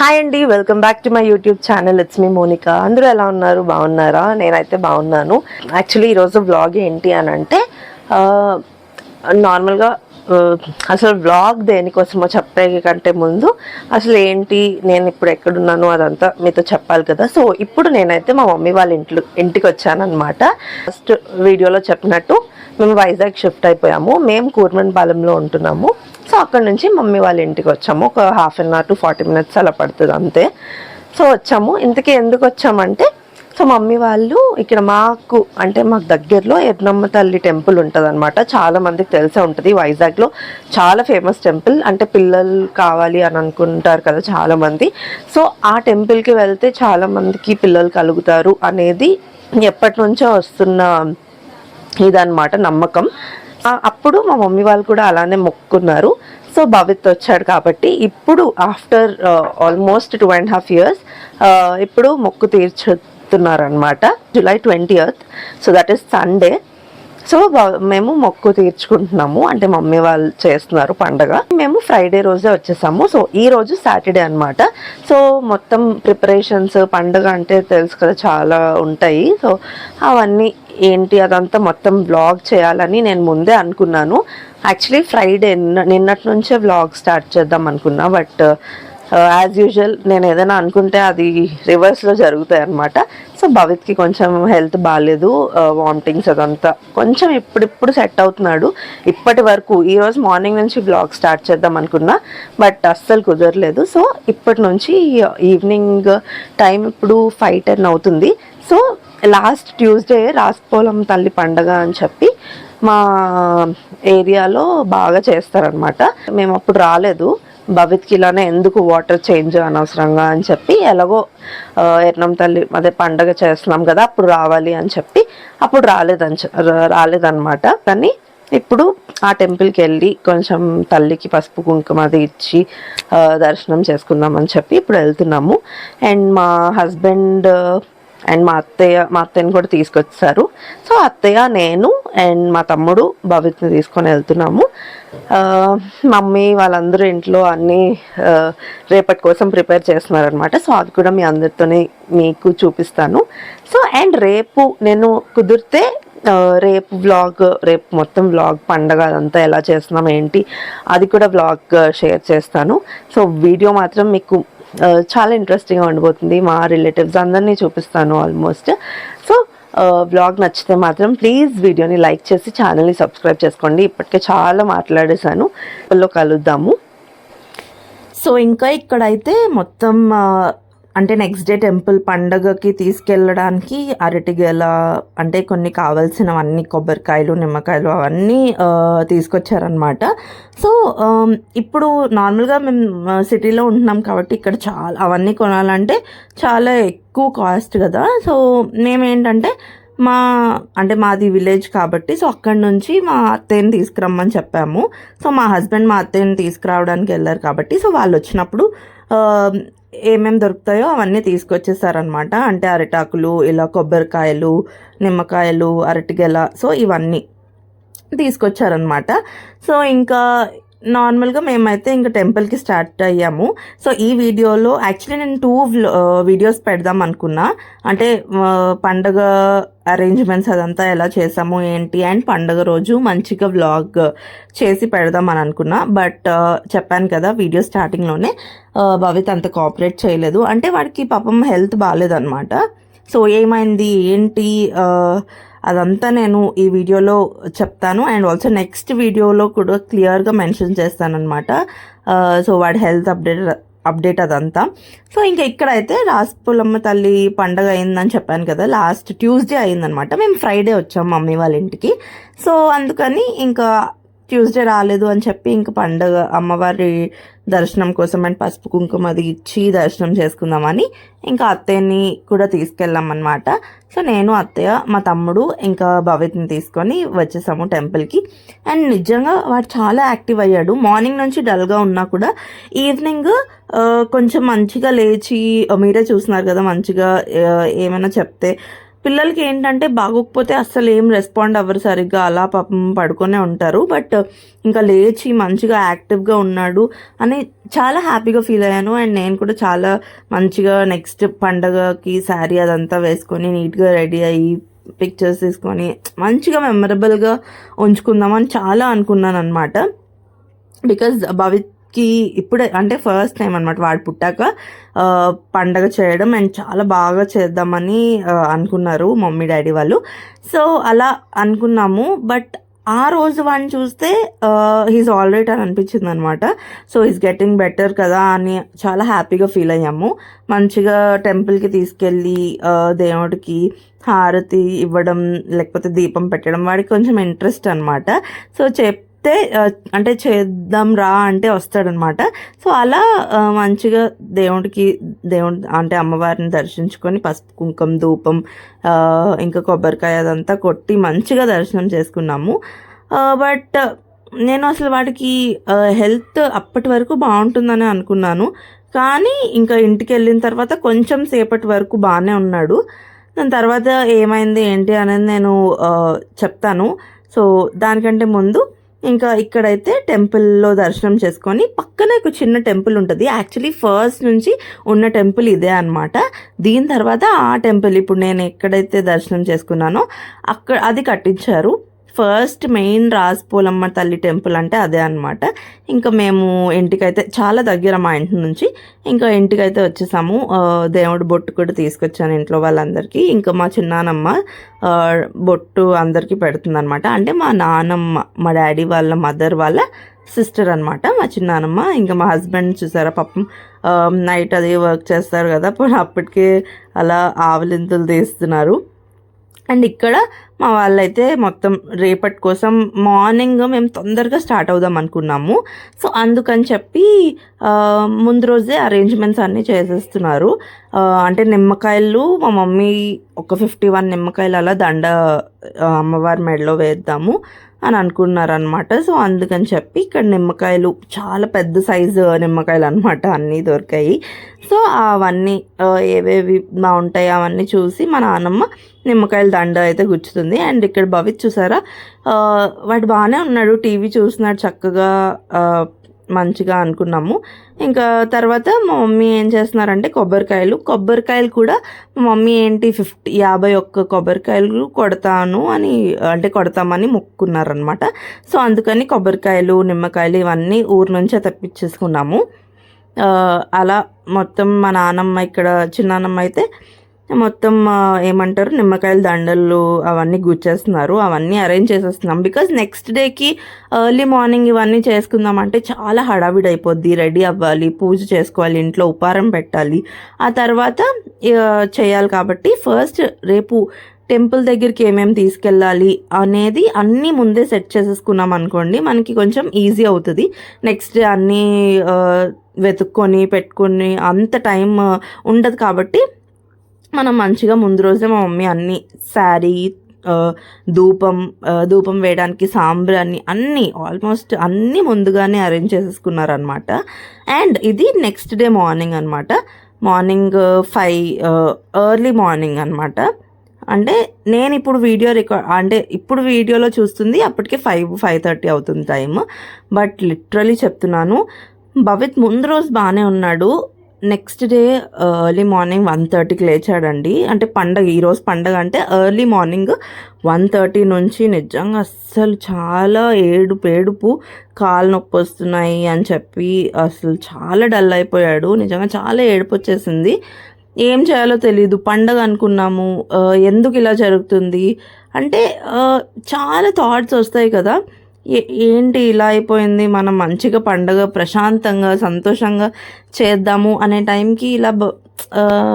Hi అండి welcome back to my YouTube channel it's me Monika అందరూ ఎలా ఉన్నారు? బాగున్నారా? నేనైతే బాగున్నాను. యాక్చువల్లీ ఈరోజు వ్లాగ్ ఏంటి అని అంటే నార్మల్గా అసలు వ్లాగ్ దేనికోసమో చెప్పే కంటే ముందు అసలు ఏంటి నేను ఇప్పుడు ఎక్కడున్నాను అదంతా మీతో చెప్పాలి కదా. సో ఇప్పుడు నేనైతే మా మమ్మీ వాళ్ళ ఇంట్లో ఇంటికి వచ్చాను అనమాట ఫస్ట్ వీడియోలో చెప్పినట్టు మేము వైజాగ్ షిఫ్ట్ అయిపోయాము. మేము కూర్మన్పాలెంలో ఉంటున్నాము. సో అక్కడ నుంచి మమ్మీ వాళ్ళ ఇంటికి వచ్చాము. ఒక half an hour to forty minutes అలా పడుతుంది అంతే. సో వచ్చాము. ఇంతకీ ఎందుకు వచ్చామంటే సో మమ్మీ వాళ్ళు ఇక్కడ మాకు అంటే మాకు దగ్గరలో ఎర్నమ్మ తల్లి టెంపుల్ ఉంటుంది అనమాట చాలా మందికి తెలిసే ఉంటుంది. వైజాగ్లో చాలా ఫేమస్ టెంపుల్. అంటే పిల్లలు కావాలి అని అనుకుంటారు కదా చాలామంది సో ఆ టెంపుల్కి వెళ్తే చాలామందికి పిల్లలు కలుగుతారు అనేది ఎప్పటి నుంచో వస్తున్న ఇదన్నమాట నమ్మకం. అప్పుడు మా మమ్మీ వాళ్ళు కూడా అలానే మొక్కున్నారు. సో భవిత్ వచ్చాడు కాబట్టి ఇప్పుడు after almost two and half years ఇప్పుడు మొక్కు తీర్చుతున్నారనమాట July twenty so that is Sunday. So మేము మొక్కు తీర్చుకుంటున్నాము. అంటే మమ్మీ వాళ్ళు చేస్తున్నారు పండగ. మేము ఫ్రైడే రోజే వచ్చేసాము. సో ఈ రోజు సాటర్డే అన్నమాట. సో మొత్తం ప్రిపరేషన్స్ పండగ అంటే తెలుసు కదా చాలా ఉంటాయి. సో అవన్నీ ఏంటి అదంతా మొత్తం వ్లాగ్ చేయాలని నేను ముందే అనుకున్నాను. యాక్చువల్లీ ఫ్రైడే నిన్నటి నుంచే వ్లాగ్ స్టార్ట్ చేద్దాం అనుకున్నా. బట్ Uh, యాజ్ యూజువల్ నేను ఏదైనా అనుకుంటే అది రివర్స్లో జరుగుతాయి అనమాట సో భవిత్కి కొంచెం హెల్త్ బాగాలేదు వామిటింగ్స్ అదంతా కొంచెం ఇప్పుడిప్పుడు సెట్ అవుతున్నాడు. ఇప్పటి వరకు ఈరోజు మార్నింగ్ నుంచి బ్లాగ్ స్టార్ట్ చేద్దాం అనుకున్నా బట్ అస్సలు కుదరలేదు. సో ఇప్పటి నుంచి uh, ఈవినింగ్ టైం ఇప్పుడు ఫైవ్ టెన్ అవుతుంది. సో లాస్ట్ ట్యూస్డే రాస్పోలం తల్లి పండగ అని చెప్పి మా ఏరియాలో బాగా చేస్తారనమాట మేము అప్పుడు రాలేదు. భవిత్కి ఇలానే ఎందుకు వాటర్ చేంజ్ అనవసరంగా అని చెప్పి ఎలాగో ఎర్నం తల్లి అదే పండగ చేస్తున్నాం కదా అప్పుడు రావాలి అని చెప్పి అప్పుడు రాలేదని రాలేదన్నమాట. కానీ ఇప్పుడు ఆ టెంపుల్కి వెళ్ళి కొంచెం తల్లికి పసుపు కుంకుమ అది ఇచ్చి దర్శనం చేసుకుందాం అని చెప్పి ఇప్పుడు వెళ్తున్నాము. అండ్ మా హస్బెండ్ అండ్ మా అత్తయ్య మా అత్తయ్యని కూడా తీసుకొచ్చారు. సో అత్తయ్య నేను అండ్ మా తమ్ముడు భవిత్ని తీసుకొని వెళ్తున్నాము. మమ్మీ వాళ్ళందరూ ఇంట్లో అన్నీ రేపటి కోసం ప్రిపేర్ చేస్తున్నారనమాట సో అది కూడా మీ అందరితోనే మీకు చూపిస్తాను. సో అండ్ రేపు నేను కుదిరితే రేపు వ్లాగ్ రేపు మొత్తం వ్లాగ్ పండగ అదంతా ఎలా చేస్తున్నాం ఏంటి అది కూడా వ్లాగ్ షేర్ చేస్తాను. సో వీడియో మాత్రం మీకు Uh, చాలా ఇంట్రెస్టింగ్గా ఉండబోతుంది మా రిలేటివ్స్ అందరినీ చూపిస్తాను ఆల్మోస్ట్ సో వ్లాగ్ నచ్చితే మాత్రం ప్లీజ్ వీడియోని లైక్ చేసి ఛానల్ని సబ్స్క్రైబ్ చేసుకోండి. ఇప్పటికే చాలా మాట్లాడేశాను. కలుద్దాము. సో ఇంకా ఇక్కడైతే మొత్తం uh, అంటే నెక్స్ట్ డే టెంపుల్ పండగకి తీసుకెళ్ళడానికి అరటిగెల అంటే కొన్ని కావాల్సినవన్నీ కొబ్బరికాయలు నిమ్మకాయలు అవన్నీ తీసుకొచ్చారనమాట సో ఇప్పుడు నార్మల్గా మేము సిటీలో ఉంటున్నాం కాబట్టి ఇక్కడ చాలా అవన్నీ కొనాలంటే చాలా ఎక్కువ కాస్ట్ కదా. సో మేమేంటంటే మా అంటే మాది విలేజ్ కాబట్టి సో అక్కడి నుంచి మా అత్తయ్యని తీసుకురమ్మని చెప్పాము. సో మా హస్బెండ్ మా అత్తయ్యని తీసుకురావడానికి వెళ్ళారు కాబట్టి సో వాళ్ళు వచ్చినప్పుడు ఏమేమి దొరుకుతాయో అవన్నీ తీసుకొచ్చేసారనమాట అంటే అరిటాకులు ఇలా కొబ్బరికాయలు నిమ్మకాయలు అరటిగెల సో ఇవన్నీ తీసుకొచ్చారనమాట సో ఇంకా నార్మల్గా మేమైతే ఇంకా టెంపుల్కి స్టార్ట్ అయ్యాము. సో ఈ వీడియోలో యాక్చువల్లీ నేను టూ వీడియోస్ పెడదాం అనుకున్నా. అంటే పండగ అరేంజ్మెంట్స్ అదంతా ఎలా చేసాము ఏంటి అండ్ పండగ రోజు మంచిగా వ్లాగ్ చేసి పెడదాం అని అనుకున్నా. బట్ చెప్పాను కదా వీడియో స్టార్టింగ్లోనే భవిత్ అంత కోఆపరేట్ చేయలేదు. అంటే వాడికి పాపం హెల్త్ బాగాలేదన్నమాట సో ఏమైంది ఏంటి అదంతా నేను ఈ వీడియోలో చెప్తాను. అండ్ ఆల్సో నెక్స్ట్ వీడియోలో కూడా క్లియర్గా మెన్షన్ చేస్తానమాట సో వాడి హెల్త్ అప్డేట్ అప్డేట్ అదంతా. సో ఇంకా ఇక్కడైతే రాసుపులమ్మ తల్లి పండగ అయిందని చెప్పాను కదా లాస్ట్ ట్యూస్డే అయిందనమాట మేము ఫ్రైడే వచ్చాం మమ్మీ వాళ్ళ ఇంటికి. సో అందుకని ఇంకా ట్యూస్డే రాలేదు అని చెప్పి ఇంక పండగ అమ్మవారి దర్శనం కోసం అండ్ పసుపు కుంకుమ అది ఇచ్చి దర్శనం చేసుకుందామని ఇంకా అత్తయ్యని కూడా తీసుకెళ్ళామన్నమాట. సో నేను అత్తయ్య మా తమ్ముడు ఇంకా భవిత్ని తీసుకొని వచ్చేసాము టెంపుల్కి. అండ్ నిజంగా వాడు చాలా యాక్టివ్ అయ్యాడు. మార్నింగ్ నుంచి డల్గా ఉన్నా కూడా ఈవినింగ్ కొంచెం మంచిగా లేచి మీరే చూస్తున్నారు కదా మంచిగా ఏమైనా చెప్తే పిల్లలకి ఏంటంటే బాగోకపోతే అస్సలు ఏం రెస్పాండ్ అవ్వరు సరిగ్గా. అలా పాపం పడుకొనే ఉంటారు. బట్ ఇంకా లేచి మంచిగా యాక్టివ్గా ఉన్నాడు అని చాలా హ్యాపీగా ఫీల్ అయ్యాను. అండ్ నేను కూడా చాలా మంచిగా నెక్స్ట్ పండగకి శారీ అదంతా వేసుకొని నీట్గా రెడీ అయ్యి పిక్చర్స్ తీసుకొని మంచిగా మెమరబుల్గా ఉంచుకుందామని చాలా అనుకున్నాను అనమాట బికాజ్ కి ఇప్పుడే అంటే ఫస్ట్ టైం అనమాట వాడు పుట్టాక పండగ చేయడం అండ్ చాలా బాగా చేద్దామని అనుకున్నారు మమ్మీ డాడీ వాళ్ళు. సో అలా అనుకున్నాము. బట్ ఆ రోజు వాడిని చూస్తే హీస్ ఆల్రెడీ అని అనిపించింది అనమాట సో ఈస్ గెటింగ్ బెటర్ కదా అని చాలా హ్యాపీగా ఫీల్ అయ్యాము. మంచిగా టెంపుల్కి తీసుకెళ్ళి దేవుడికి హారతి ఇవ్వడం లేకపోతే దీపం పెట్టడం వాడికి కొంచెం ఇంట్రెస్ట్ అనమాట సో చెప్ చెప్తే అంటే చేద్దాం రా అంటే వస్తాడనమాట. సో అలా మంచిగా దేవుడికి దేవుడి అంటే అమ్మవారిని దర్శించుకొని పసుపు కుంకుమ ధూపం ఇంకా కొబ్బరికాయ అదంతా కొట్టి మంచిగా దర్శనం చేసుకున్నాము. బట్ నేను అసలు వాడికి హెల్త్ అప్పటి వరకు బాగుంటుందని అనుకున్నాను. కానీ ఇంకా ఇంటికి వెళ్ళిన తర్వాత కొంచెం సేపటి వరకు బాగానే ఉన్నాడు. దాని తర్వాత ఏమైంది ఏంటి అనేది నేను చెప్తాను. సో దానికంటే ముందు ఇంకా ఇక్కడైతే టెంపుల్లో దర్శనం చేసుకొని పక్కనే ఒక చిన్న టెంపుల్ ఉంటుంది. యాక్చువల్లీ ఫస్ట్ నుంచి ఉన్న టెంపుల్ ఇదే అనమాట దీని తర్వాత ఆ టెంపుల్ ఇప్పుడు నేను ఎక్కడైతే దర్శనం చేసుకున్నానో అక్కడ అది కట్టించారు. ఫస్ట్ మెయిన్ రాజపోలమ్మ తల్లి టెంపుల్ అంటే అదే అనమాట ఇంకా మేము ఇంటికైతే చాలా దగ్గర మా ఇంటి నుంచి ఇంకా ఇంటికైతే వచ్చేసాము. దేవుడు దేవుడి బొట్టు కూడా తీసుకొచ్చాను ఇంట్లో వాళ్ళందరికీ. ఇంకా మా చిన్నానమ్మ బొట్టు అందరికీ పెడుతుంది అనమాట అంటే మా నానమ్మ మా డాడీ వాళ్ళ మదర్ వాళ్ళ సిస్టర్ అనమాట మా చిన్నానమ్మ ఇంకా మా హస్బెండ్ చూసారా పాపం నైట్ అది వర్క్ చేస్తారు కదా. అప్పటికే అలా ఆవలింతలు తీస్తున్నారు. అండ్ ఇక్కడ మా వాళ్ళైతే మొత్తం రేపటి కోసం మార్నింగ్ మేము తొందరగా స్టార్ట్ అవుదాం అనుకున్నాము. సో అందుకని చెప్పి ముందు రోజే అరేంజ్మెంట్స్ అన్నీ చేసేస్తున్నారు. అంటే నిమ్మకాయలు మా మమ్మీ ఒక ఫిఫ్టీ వన్ నిమ్మకాయలు అలా దండ అమ్మవారి మెడలో వేద్దాము. అని అనుకున్నారనమాట సో అందుకని చెప్పి ఇక్కడ నిమ్మకాయలు చాలా పెద్ద సైజు నిమ్మకాయలు అనమాట అన్నీ దొరికాయి. సో అవన్నీ ఏవేవి బాగుంటాయి అవన్నీ చూసి మా నాన్నమ్మ నిమ్మకాయల దండ అయితే గుచ్చుతుంది. అండ్ ఇక్కడ భవిత్ చూసారా? వాడు బాగానే ఉన్నాడు టీవీ చూస్తున్నాడు చక్కగా. మంచిగా అనుకున్నాము. ఇంకా తర్వాత మా మమ్మీ ఏం చేస్తున్నారంటే కొబ్బరికాయలు. కొబ్బరికాయలు కూడా మా మమ్మీ ఏంటి ఫిఫ్టీ యాభై ఒక్క కొబ్బరికాయలు కొడతాను అని అంటే కొడతామని మొక్కున్నారనమాట సో అందుకని కొబ్బరికాయలు నిమ్మకాయలు ఇవన్నీ ఊరు నుంచే తెప్పించేసుకున్నాము. అలా మొత్తం మా నాన్నమ్మ ఇక్కడ చిన్నానమ్మ అయితే మొత్తం ఏమంటారు నిమ్మకాయల దండలు అవన్నీ గుచ్చేస్తున్నారు. అవన్నీ అరేంజ్ చేసేస్తున్నాం. బికాజ్ నెక్స్ట్ డేకి ఎర్లీ మార్నింగ్ ఇవన్నీ చేసుకుందాం అంటే చాలా హడావిడి అయిపోద్ది రెడీ అవ్వాలి పూజ చేసుకోవాలి ఇంట్లో ఉపారం పెట్టాలి. ఆ తర్వాత చేయాలి కాబట్టి ఫస్ట్ రేపు టెంపుల్ దగ్గరికి ఏమేమి తీసుకెళ్ళాలి అనేది అన్నీ ముందే సెట్ చేసేసుకున్నాం అనుకోండి మనకి కొంచెం ఈజీ అవుతుంది. నెక్స్ట్ డే అన్నీ వెతుక్కొని పెట్టుకొని అంత టైం ఉండదు కాబట్టి మనం మంచిగా ముందు రోజే మా మమ్మీ అన్ని శారీ ధూపం ధూపం వేయడానికి సాంబ్రాన్ని అన్నీ ఆల్మోస్ట్ అన్నీ ముందుగానే అరేంజ్ చేసేసుకున్నారనమాట అండ్ ఇది నెక్స్ట్ డే మార్నింగ్ అనమాట మార్నింగ్ ఫైవ్ ఎర్లీ మార్నింగ్ అనమాట అంటే నేను ఇప్పుడు వీడియో రికార్డ్ అంటే ఇప్పుడు వీడియోలో చూస్తుంది అప్పటికే ఫైవ్ ఫైవ్ థర్టీ అవుతుంది టైం బట్ లిటరలీ చెప్తున్నాను. భవిత్ ముందు రోజు బాగానే ఉన్నాడు. Next day early morning one థర్టీకి లేచాడండి. అంటే పండగ ఈరోజు పండగ అంటే ఎర్లీ మార్నింగ్ వన్ థర్టీ నుంచి నిజంగా అస్సలు చాలా ఏడుపు ఏడుపు కాలు నొప్పి వస్తున్నాయి అని చెప్పి అసలు చాలా డల్ అయిపోయాడు. నిజంగా చాలా ఏడుపు వచ్చేసింది. ఏం చేయాలో తెలియదు పండగ అనుకున్నాము. ఎందుకు ఇలా జరుగుతుంది? అంటే చాలా థాట్స్ వస్తాయి కదా. ఏంటి ఇలా అయిపోయింది? మనం మంచిగా పండగ ప్రశాంతంగా సంతోషంగా చేద్దాము అనే టైంకి ఇలా బ-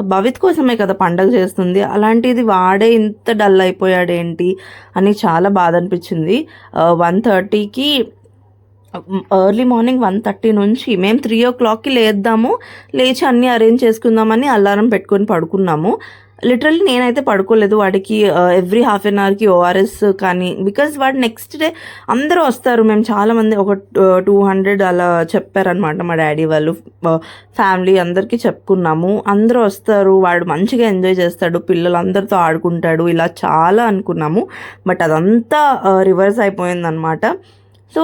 భవిత్ కోసమే కదా పండగ చేస్తుంది. అలాంటిది వాడే ఇంత డల్ అయిపోయాడేంటి అని చాలా బాధ అనిపించింది. వన్ థర్టీకి ఎర్లీ మార్నింగ్ వన్ థర్టీ నుంచి మేము త్రీ ఓ క్లాక్కి లేద్దాము లేచి అన్నీ అరేంజ్ చేసుకుందామని అలారం పెట్టుకొని పడుకున్నాము. లిటరల్లీ నేనైతే పడుకోలేదు. వాడికి ఎవ్రీ హాఫ్ అన్ అవర్కి ఓఆర్ఎస్ కానీ బికాజ్ వాడు నెక్స్ట్ డే అందరూ వస్తారు. మేము చాలామంది ఒక టూ హండ్రెడ్ అలా చెప్పారనమాట మా డాడీ వాళ్ళు. ఫ్యామిలీ అందరికీ చెప్పుకున్నాము. అందరూ వస్తారు. వాడు మంచిగా ఎంజాయ్ చేస్తాడు. పిల్లలందరితో ఆడుకుంటాడు. ఇలా చాలా అనుకున్నాము. బట్ అదంతా రివర్స్ అయిపోయిందనమాట సో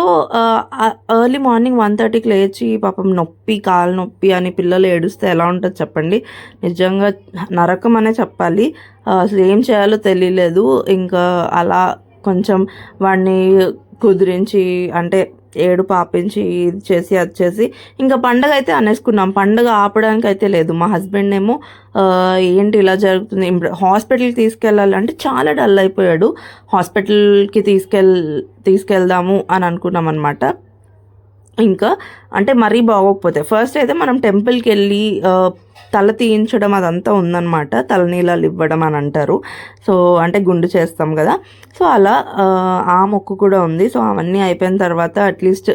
ఎర్లీ మార్నింగ్ వన్ థర్టీకి లేచి పాపం నొప్పి కాలు నొప్పి అని పిల్లలు ఏడుస్తే ఎలా ఉంటుంది చెప్పండి? నిజంగా నరకం అనే చెప్పాలి. అసలు ఏం చేయాలో తెలియలేదు. ఇంకా అలా కొంచెం వాడిని కుదిరించి అంటే ఏడు పాపించి ఇది చేసి అది చేసి ఇంకా పండగ అయితే అనేసుకున్నాం. పండగ ఆపడానికి అయితే లేదు. మా హస్బెండ్ ఏమో ఏంటి ఇలా జరుగుతుంది? హాస్పిటల్కి తీసుకెళ్ళాలంటే చాలా డల్ అయిపోయాడు. హాస్పిటల్కి తీసుకెళ్ తీసుకెళ్దాము అని అనుకున్నాం అనమాట ఇంకా అంటే మరీ బాగోకపోతే. ఫస్ట్ అయితే మనం టెంపుల్కి వెళ్ళి తల తీయించడం అదంతా ఉందన్నమాట. తలనీలాలు ఇవ్వడం అని అంటారు. సో అంటే గుండు చేస్తాం కదా. సో అలా ఆ, మొక్కు కూడా ఉంది. సో అవన్నీ అయిపోయిన తర్వాత అట్లీస్ట్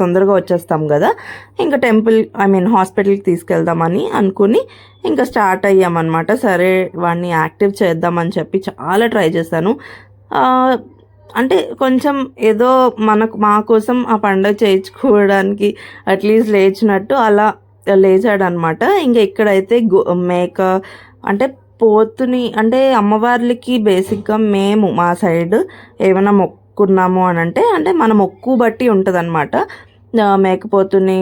తొందరగా వచ్చేస్తాం కదా. ఇంకా టెంపుల్ ఐ మీన్ హాస్పిటల్కి తీసుకెళ్దామని అనుకుని ఇంకా స్టార్ట్ అయ్యామన్నమాట. సరే వాడిని యాక్టివ్ చేద్దామని చెప్పి చాలా ట్రై చేశాను. అంటే కొంచెం ఏదో మనకు మా కోసం ఆ పండుగ చేయించుకోవడానికి అట్లీస్ట్ లేచినట్టు అలా లేచాడనమాట. ఇంకా ఇక్కడైతే గో మేక అంటే పోతుని అంటే అమ్మవార్లకి బేసిక్గా మేము మా సైడ్ ఏమైనా మొక్కున్నాము అని అంటే అంటే మన మొక్కు బట్టి ఉంటుంది మేకపోతుని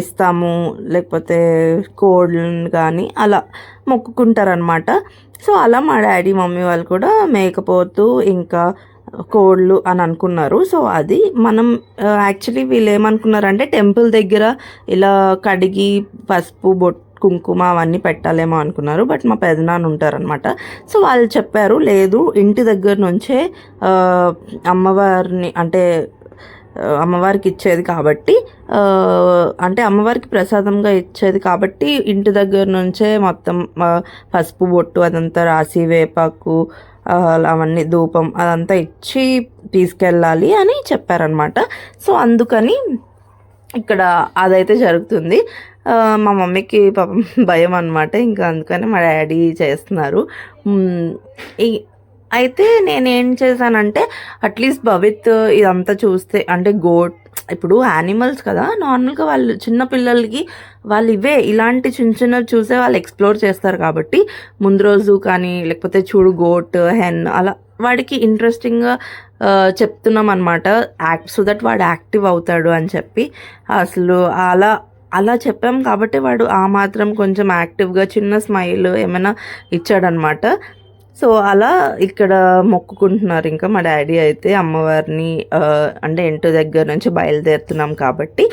ఇస్తాము లేకపోతే కోళ్ళని కానీ అలా మొక్కుకుంటారనమాట. సో అలా మా డాడీ మమ్మీ వాళ్ళు కూడా మేకపోతు ఇంకా కోళ్ళు అని అనుకున్నారు. సో అది మనం యాక్చువల్లీ వీళ్ళు ఏమనుకున్నారంటే టెంపుల్ దగ్గర ఇలా కడిగి పసుపు బొట్ కుంకుమ అవన్నీ పెట్టాలేమో అనుకున్నారు. బట్ మా పెదనాన్న ఉంటారనమాట సో వాళ్ళు చెప్పారు లేదు ఇంటి దగ్గర నుంచే అమ్మవారిని అంటే అమ్మవారికి ఇచ్చేది కాబట్టి అంటే అమ్మవారికి ప్రసాదంగా ఇచ్చేది కాబట్టి ఇంటి దగ్గర నుంచే మొత్తం పసుపు బొట్టు అదంతా రాసి వేపాకు అవన్నీ ధూపం అదంతా ఇచ్చి తీసుకెళ్ళాలి అని చెప్పారనమాట సో అందుకని ఇక్కడ అదైతే జరుగుతుంది. మా మమ్మీకి పాపం భయం అనమాట ఇంకా అందుకని మా డాడీ చేస్తున్నారు. ఈ అయితే నేనేం చేశానంటే అట్లీస్ట్ భవిత్ ఇదంతా చూస్తే అంటే గోట్ ఇప్పుడు యానిమల్స్ కదా నార్మల్గా వాళ్ళు చిన్న పిల్లలకి వాళ్ళు ఇవే ఇలాంటి చిన్న చిన్నవి చూసే వాళ్ళు ఎక్స్ప్లోర్ చేస్తారు కాబట్టి ముందు రోజు కానీ లేకపోతే చూడు గోట్ హెన్ అలా వాడికి ఇంట్రెస్టింగ్గా చెప్తున్నాం అనమాట యాక్ట్ సో దట్ వాడు యాక్టివ్ అవుతాడు అని చెప్పి. అసలు అలా అలా చెప్పాం కాబట్టి వాడు ఆ మాత్రం కొంచెం యాక్టివ్గా చిన్న స్మైల్ ఏమైనా ఇచ్చాడనమాట సో అలా ఇక్కడ మొక్కుకుంటున్నారు. ఇంకా మా డాడీ అయితే అమ్మవారిని అంటే ఇంటి దగ్గర నుంచి బయలుదేరుతున్నాం కాబట్టి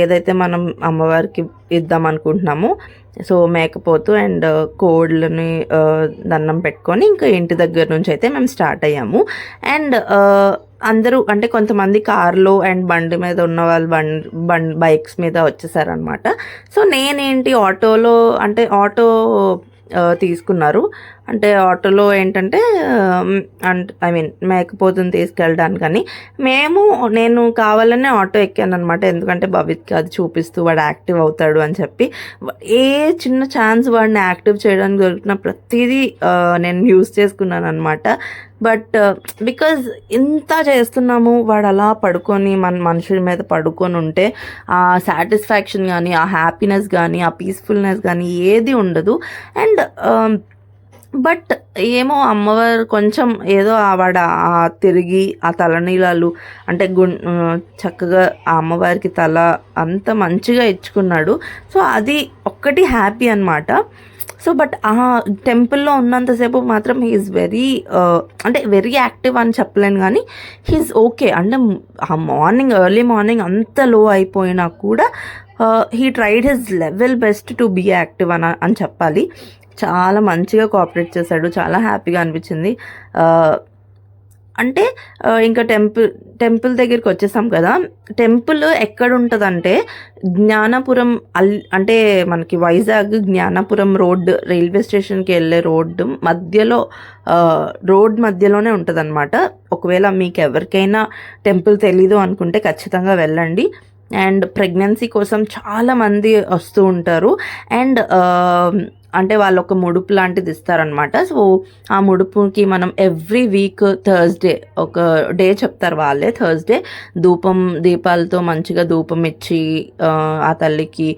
ఏదైతే మనం అమ్మవారికి ఇద్దాం అనుకుంటున్నామో సో మేకపోతు అండ్ కోళ్ళని దండం పెట్టుకొని ఇంకా ఇంటి దగ్గర నుంచి అయితే మేము స్టార్ట్ అయ్యాము. అండ్ అందరూ అంటే కొంతమంది కార్లో అండ్ బండి మీద ఉన్న వాళ్ళు బండ్ బండ్ బైక్స్ మీద వచ్చేసారనమాట సో నేనేంటి ఆటోలో అంటే ఆటో తీసుకున్నారు. అంటే ఆటోలో ఏంటంటే అంటే ఐ మీన్ మేకపోతుని తీసుకెళ్ళడానికని మేము నేను కావాలనే ఆటో ఎక్కాను అనమాట ఎందుకంటే భవిత్కి అది చూపిస్తూ వాడు యాక్టివ్ అవుతాడు అని చెప్పి. ఏ చిన్న ఛాన్స్ వాడిని యాక్టివ్ చేయడానికి దొరికిన ప్రతిదీ నేను యూస్ చేసుకున్నాను అనమాట బట్ బికాజ్ ఇంత చేస్తున్నాము వాడు అలా పడుకొని మన మనుషుల మీద పడుకొని ఉంటే ఆ సాటిస్ఫాక్షన్ కానీ ఆ హ్యాపీనెస్ కానీ ఆ పీస్ఫుల్నెస్ కానీ ఏది ఉండదు. అండ్ బట్ ఏమో అమ్మవారు కొంచెం ఏదో ఆవిడ ఆ తిరిగి ఆ తలనీలాలు అంటే గు చక్కగా ఆ అమ్మవారికి తల అంత మంచిగా ఇచ్చుకున్నాడు. సో అది ఒక్కటి హ్యాపీ అనమాట సో బట్ ఆ టెంపుల్లో ఉన్నంతసేపు మాత్రం హీఈస్ వెరీ అంటే వెరీ యాక్టివ్ అని చెప్పలేను కానీ హీఈస్ ఓకే. అంటే ఆ మార్నింగ్ ఎర్లీ మార్నింగ్ అంత లో అయిపోయినా కూడా he tried his level best to be active అని అని చెప్పాలి. చాలా మంచిగా కోఆపరేట్ చేశాడు. చాలా హ్యాపీగా అనిపించింది. అంటే ఇంకా టెంపుల్ టెంపుల్ దగ్గరికి వచ్చేసాం కదా. టెంపుల్ ఎక్కడ ఉంటుందంటే జ్ఞానపురం అల్ అంటే మనకి వైజాగ్ జ్ఞానపురం రోడ్ రైల్వే స్టేషన్కి వెళ్ళే రోడ్డు మధ్యలో రోడ్ మధ్యలోనే ఉంటుందన్నమాట. ఒకవేళ మీకు ఎవరికైనా టెంపుల్ తెలీదు అనుకుంటే ఖచ్చితంగా వెళ్ళండి. అండ్ ప్రెగ్నెన్సీ కోసం చాలామంది వస్తూ ఉంటారు. అండ్ అంటే వాళ్ళు ఒక ముడుపు లాంటిది ఇస్తారనమాట సో ఆ ముడుపుకి మనం ఎవ్రీ వీక్ థర్స్డే ఒక డే చెప్తారు వాళ్ళే. థర్స్డే ధూపం దీపాలతో మంచిగా ధూపం ఇచ్చి ఆ, తల్లికి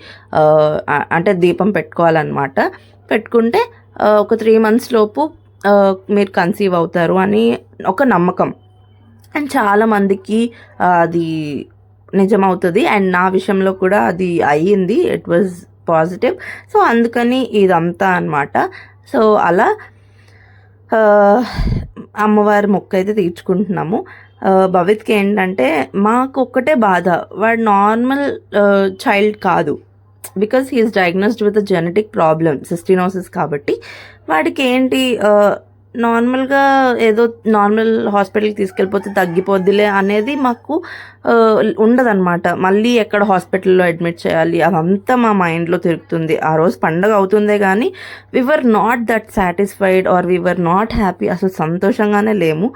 అంటే దీపం పెట్టుకోవాలన్నమాట. పెట్టుకుంటే ఒక త్రీ మంత్స్ లోపు మీరు కన్సీవ్ అవుతారు అని ఒక నమ్మకం. అండ్ చాలామందికి అది నిజమవుతుంది. అండ్ నా విషయంలో కూడా అది అయ్యింది. It was positive. సో అందుకని ఇదంతా అన్నమాట. సో అలా అమ్మవారి మొక్క అయితే తీర్చుకుంటున్నాము భవిత్కి ఏంటంటే మాకు ఒక్కటే బాధ. వాడు నార్మల్ చైల్డ్ కాదు. Because he's diagnosed with genetic problem cystinosis కాబట్టి. వాడికి ఏంటి నార్మల్గా ఏదో నార్మల్ హాస్పిటల్కి తీసుకెళ్ళిపోతే తగ్గిపోద్దిలే అనేది మాకు ఉండదన్నమాట. మళ్ళీ ఎక్కడ హాస్పిటల్లో అడ్మిట్ చేయాలి అదంతా మా మైండ్లో తిరుగుతుంది. ఆ రోజు పండగ అవుతుందే కానీ we're not that satisfied or we're not happy అసలు సంతోషంగానే లేము.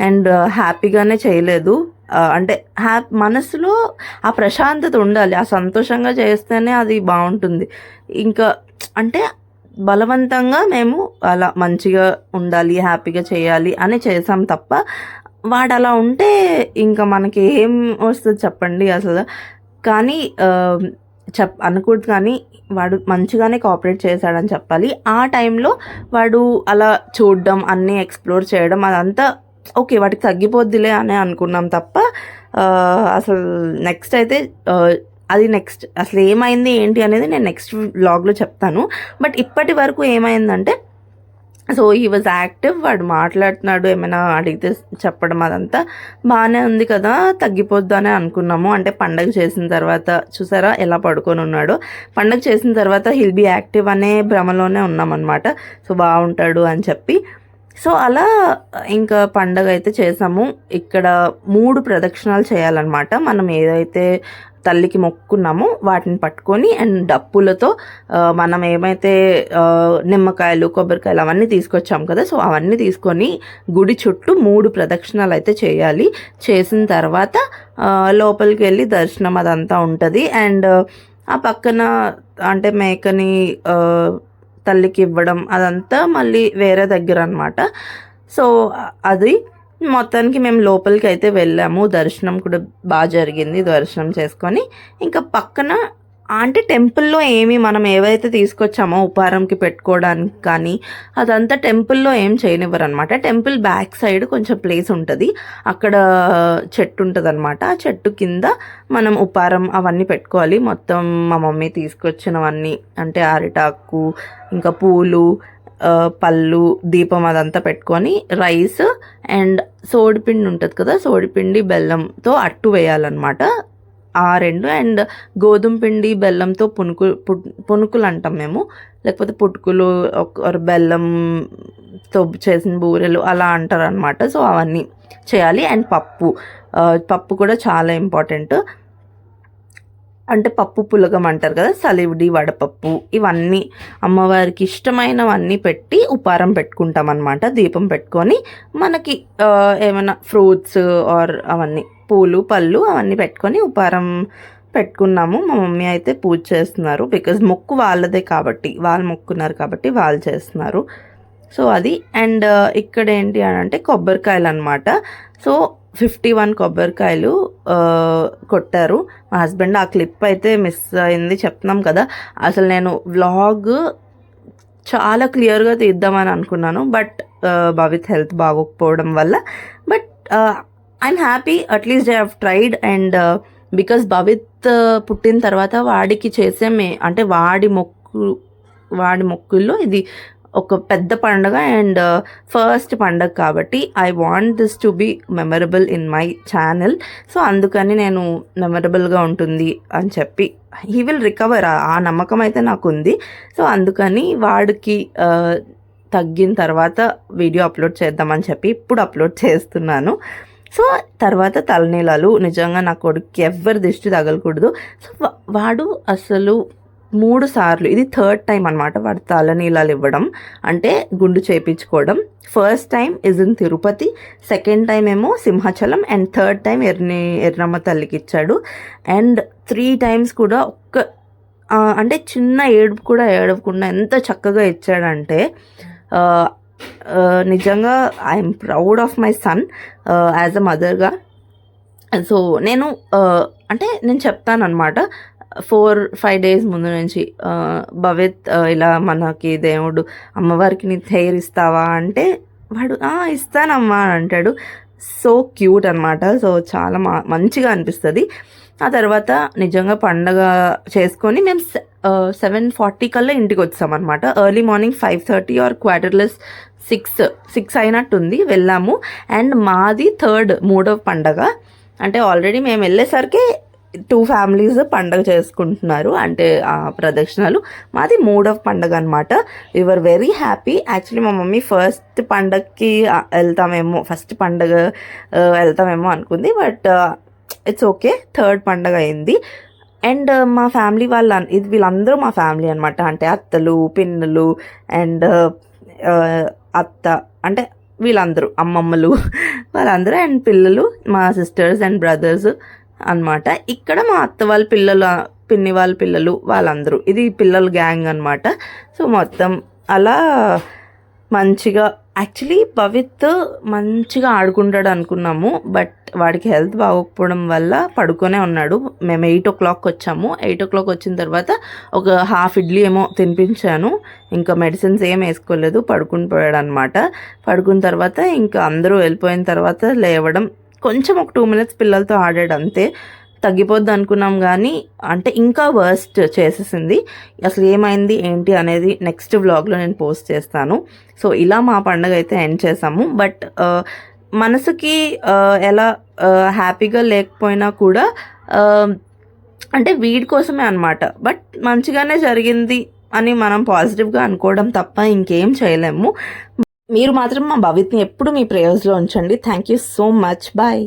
అండ్ హ్యాపీగానే చేయలేదు. అంటే హ్యా మనసులో ఆ ప్రశాంతత ఉండాలి. ఆ సంతోషంగా చేస్తేనే అది బాగుంటుంది. ఇంకా అంటే బలవంతంగా మేము అలా మంచిగా ఉండాలి హ్యాపీగా చేయాలి అని చేసాం తప్ప వాడు అలా ఉంటే ఇంకా మనకి ఏం వస్తుంది చెప్పండి అసలు. కానీ చెప్ అనకూడదు కానీ వాడు మంచిగానే కోఆపరేట్ చేశాడని చెప్పాలి. ఆ టైంలో వాడు అలా చూడడం అన్నీ ఎక్స్ప్లోర్ చేయడం అదంతా ఓకే వాటికి తగ్గిపోద్దిలే అని అనుకున్నాం తప్ప అసలు నెక్స్ట్ అయితే అది నెక్స్ట్ అసలు ఏమైంది ఏంటి అనేది నేను నెక్స్ట్ వ్లాగ్లో చెప్తాను. బట్ ఇప్పటి వరకు ఏమైందంటే సో ఈ వాజ్ యాక్టివ్ వాడు మాట్లాడుతున్నాడు ఏమైనా అడిగితే చెప్పడం అదంతా బాగానే ఉంది కదా తగ్గిపోద్దానే అనుకున్నాము. అంటే పండగ చేసిన తర్వాత చూసారా ఎలా పడుకొని ఉన్నాడో. పండగ చేసిన తర్వాత హిల్ బి యాక్టివ్ అనే భ్రమలోనే ఉన్నామన్నమాట. సో బాగుంటాడు అని చెప్పి. సో అలా ఇంకా పండగ అయితే చేసాము. ఇక్కడ మూడు ప్రదక్షిణాలు చేయాలన్నమాట. మనం ఏదైతే తల్లికి మొక్కున్నామో. వాటిని పట్టుకొని అండ్ డప్పులతో మనం ఏమైతే నిమ్మకాయలు కొబ్బరికాయలు అవన్నీ తీసుకొచ్చాం కదా సో అవన్నీ తీసుకొని గుడి చుట్టూ మూడు ప్రదక్షిణాలు అయితే చేయాలి. చేసిన తర్వాత లోపలికి వెళ్ళి దర్శనం అదంతా ఉంటుంది. అండ్ ఆ పక్కన అంటే మేకని తల్లికి ఇవ్వడం అదంతా మళ్ళీ వేరే దగ్గర అనమాట సో అది మొత్తానికి మేము లోపలికి అయితే వెళ్ళాము. దర్శనం కూడా బాగా జరిగింది. దర్శనం చేసుకొని ఇంకా పక్కన అంటే టెంపుల్లో ఏమి మనం ఏవైతే తీసుకొచ్చామో ఉపారంకి పెట్టుకోవడానికి కానీ అదంతా టెంపుల్లో ఏం చేయనివ్వరు అనమాట టెంపుల్ బ్యాక్ సైడ్ కొంచెం ప్లేస్ ఉంటుంది. అక్కడ చెట్టు ఉంటుంది అనమాట ఆ చెట్టు కింద మనం ఉపారం అవన్నీ పెట్టుకోవాలి. మొత్తం మా మమ్మీ తీసుకొచ్చినవన్నీ అంటే అరిటాకు ఇంకా పూలు పళ్ళు దీపం అదంతా పెట్టుకొని రైస్ అండ్ సోడిపిండి ఉంటుంది కదా సోడిపిండి బెల్లంతో అట్టు వేయాలన్నమాట. ఆ రెండు అండ్ గోధుమ పిండి బెల్లంతో పునుకు పునుకులు అంటాం మేము. లేకపోతే పుట్టుకులు ఒక బెల్లంతో చేసిన బూరెలు అలా అంటారు అనమాట సో అవన్నీ చేయాలి. అండ్ పప్పు. పప్పు కూడా చాలా ఇంపార్టెంట్. అంటే పప్పు పులగం అంటారు కదా సలివిడి వడపప్పు ఇవన్నీ అమ్మవారికి ఇష్టమైనవన్నీ పెట్టి ఉపారం పెట్టుకుంటాం అనమాట దీపం పెట్టుకొని మనకి ఏమైనా ఫ్రూట్స్ ఆర్ అవన్నీ పూలు పళ్ళు అవన్నీ పెట్టుకొని ఉపారం పెట్టుకున్నాము. మా మమ్మీ అయితే పూజ చేస్తున్నారు బికాజ్ మొక్కు వాళ్ళదే కాబట్టి వాళ్ళు మొక్కున్నారు కాబట్టి వాళ్ళు చేస్తున్నారు. సో అది అండ్ ఇక్కడ ఏంటి అని అంటే కొబ్బరికాయలు అనమాట సో ఫిఫ్టీ వన్ కొబ్బరికాయలు కొట్టారు. మా హస్బెండ్ ఆ క్లిప్ అయితే మిస్ అయింది చెప్తున్నాం కదా. అసలు నేను వ్లాగ్ చాలా క్లియర్గా తీద్దామని అనుకున్నాను బట్ భవిత్ హెల్త్ బాగోకపోవడం వల్ల. But I'm happy at least I have tried and because Bhavith పుట్టిన తర్వాత వాడికి చేసే మే అంటే వాడి మొక్కు వాడి మొక్కుల్లో ఇది ఒక పెద్ద పండగ అండ్ uh, ఫస్ట్ పండగ కాబట్టి I want this to be memorable in my channel so అందుకని నేను మెమరబుల్గా ఉంటుంది అని చెప్పి హీ విల్ రికవర్ ఆ నమ్మకం అయితే నాకు ఉంది సో అందుకని వాడికి uh, తగ్గిన తర్వాత వీడియో అప్లోడ్ చేద్దామని చెప్పి ఇప్పుడు అప్లోడ్ చేస్తున్నాను. సో తర్వాత తలనీలాలు నిజంగా నా కొడుకు ఎవరి దిష్టి తగలకూడదు. సో వా- వాడు అసలు మూడు సార్లు. ఇది థర్డ్ టైం అనమాట వాడు తలనీలాలు ఇవ్వడం. అంటే గుండు చేయించుకోవడం first time is in Tirupati second time ఏమో సింహాచలం అండ్ థర్డ్ టైం ఎర్ని ఎర్రమ్మ తల్లికి ఇచ్చాడు. అండ్ త్రీ టైమ్స్ కూడా ఒక్క అంటే చిన్న ఏడుపు కూడా ఏడవకుండా ఎంత చక్కగా ఇచ్చాడంటే నిజంగా I'm proud of my son as a మదర్గా. So నేను అంటే నేను చెప్తాను అనమాట ఫోర్ ఫైవ్ డేస్ ముందు నుంచి భవిత్ ఇలా మనకి దేవుడు అమ్మవారికి నీ థైర్ ఇస్తావా అంటే వాడు ఇస్తానమ్మా అని అంటాడు. సో క్యూట్ అనమాట సో చాలా మా మంచిగా అనిపిస్తుంది. ఆ తర్వాత నిజంగా పండగ చేసుకొని మేము సెవెన్ ఫార్టీ కల్లా ఇంటికి వచ్చామన్నమాట అనమాట early morning five thirty or quarter less six six అయినట్టుంది వెళ్ళాము. అండ్ మాది థర్డ్ మూడవ పండగ. అంటే ఆల్రెడీ మేము వెళ్ళేసరికి టూ ఫ్యామిలీస్ పండగ చేసుకుంటున్నారు. అంటే ఆ ప్రదక్షిణలు. మాది మూడవ పండగ అనమాట యువర్ వెరీ హ్యాపీ యాక్చువల్లీ మా మమ్మీ ఫస్ట్ పండగకి వెళ్తామేమో ఫస్ట్ పండగ వెళ్తామేమో అనుకుంది. బట్ ఇట్స్ ఓకే థర్డ్ పండగ అయింది. అండ్ మా ఫ్యామిలీ వాళ్ళ ఇది వీళ్ళందరూ మా ఫ్యామిలీ అనమాట అంటే అత్తలు పిన్నులు అండ్ అత్త అంటే వీళ్ళందరూ అమ్మమ్మలు వాళ్ళందరూ అండ్ పిల్లలు మా సిస్టర్స్ అండ్ బ్రదర్స్ అన్నమాట. ఇక్కడ మా అత్త వాళ్ళ పిల్లలు పిన్ని వాళ్ళ పిల్లలు వాళ్ళందరూ. ఇది పిల్లల గ్యాంగ్ అన్నమాట. సో మొత్తం అలా మంచిగా యాక్చువల్లీ పవిత్ మంచిగా ఆడుకుంటాడు అనుకున్నాము. బట్ వాడికి హెల్త్ బాగోకపోవడం వల్ల పడుకొనే ఉన్నాడు. మేము ఎయిట్ ఓ క్లాక్ వచ్చాము. ఎయిట్ ఓ క్లాక్ వచ్చిన తర్వాత ఒక హాఫ్ ఇడ్లీ ఏమో తినిపించాను. ఇంకా మెడిసిన్స్ ఏం వేసుకోలేదు. పడుకుని పోయాడు అనమాట పడుకున్న తర్వాత ఇంకా అందరూ వెళ్ళిపోయిన తర్వాత లేవడం కొంచెం ఒక టూ మినిట్స్ పిల్లలతో ఆడాడు అంతే. తగ్గిపోద్ది అనుకున్నాం కానీ అంటే ఇంకా వర్స్ట్ చేసేసింది. అసలు ఏమైంది ఏంటి అనేది నెక్స్ట్ వ్లాగ్లో నేను పోస్ట్ చేస్తాను. సో ఇలా మా పండుగ అయితే ఎండ్ చేసాము. బట్ uh, మనసుకి uh, ఎలా uh, హ్యాపీగా లేకపోయినా కూడా um, అంటే వీడి కోసమే అనమాట బట్ మంచిగానే జరిగింది అని మనం పాజిటివ్గా అనుకోవడం తప్ప ఇంకేం చేయలేము. మీరు మాత్రం మా భవిత్ని ఎప్పుడు మీ ప్రేయర్స్లో ఉంచండి. Thank you so much bye